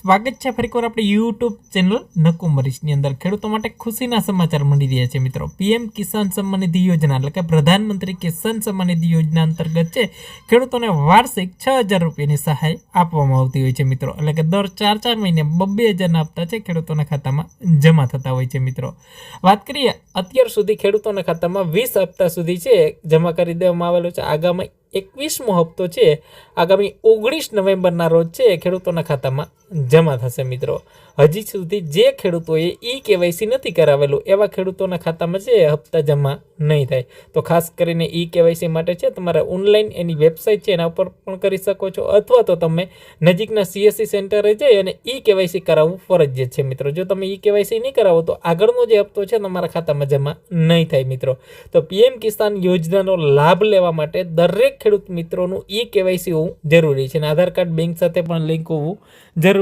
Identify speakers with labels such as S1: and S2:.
S1: સ્વાગત છે ફરીકવાર આપણે યુટ્યુબ ચેનલ નકુમરીશની અંદર. ખેડૂતો માટે ખુશીના સમાચાર મળી રહ્યા છે મિત્રો. પીએમ કિસાન સન્માન નિધિ યોજના, એટલે કે પ્રધાનમંત્રી કિસાન સન્માન નિધિ યોજના અંતર્ગત છે, ખેડૂતોને વાર્ષિક છ હજાર રૂપિયાની સહાય આપવામાં આવતી હોય છે મિત્રો. એટલે કે દર ચાર ચાર મહિને બબ્બે હજારના હપ્તા છે ખેડૂતોના ખાતામાં જમા થતા હોય છે મિત્રો. વાત કરીએ, અત્યાર સુધી ખેડૂતોના ખાતામાં વીસ હપ્તા સુધી છે, જમા કરી દેવામાં આવેલો છે. આગામી એકવીસમો હપ્તો છે, આગામી ઓગણીસ નવેમ્બરના રોજ છે ખેડૂતોના ખાતામાં જમા થશે મિત્રો. હજી સુધી જે ખેડૂતોએ ઈ કેવાયસી નથી કરાવેલું, એવા ખેડૂતોના ખાતામાં એ હપ્તા જમા નહીં થાય. તો ખાસ કરીને ઈ કેવાયસી માટે છે, તમારે ઓનલાઈન એની વેબસાઇટ છે, એના ઉપર પણ કરી શકો છો, અથવા તો તમે નજીકના સીએસસી સેન્ટરે જઈ અને ઈ કેવાયસી કરાવવું ફરજિયાત છે મિત્રો. જો તમે ઈ કેવાયસી નહીં કરાવો, તો આગળનો જે હપ્તો છે, તમારા ખાતામાં જમા નહીં થાય મિત્રો. તો પીએમ કિસાન યોજનાનો લાભ લેવા માટે દરેક ખેડૂત મિત્રોનું ઈ કેવાયસી હોવું જરૂરી છે અને આધાર કાર્ડ બેંક સાથે પણ લિંક હોવું જરૂરી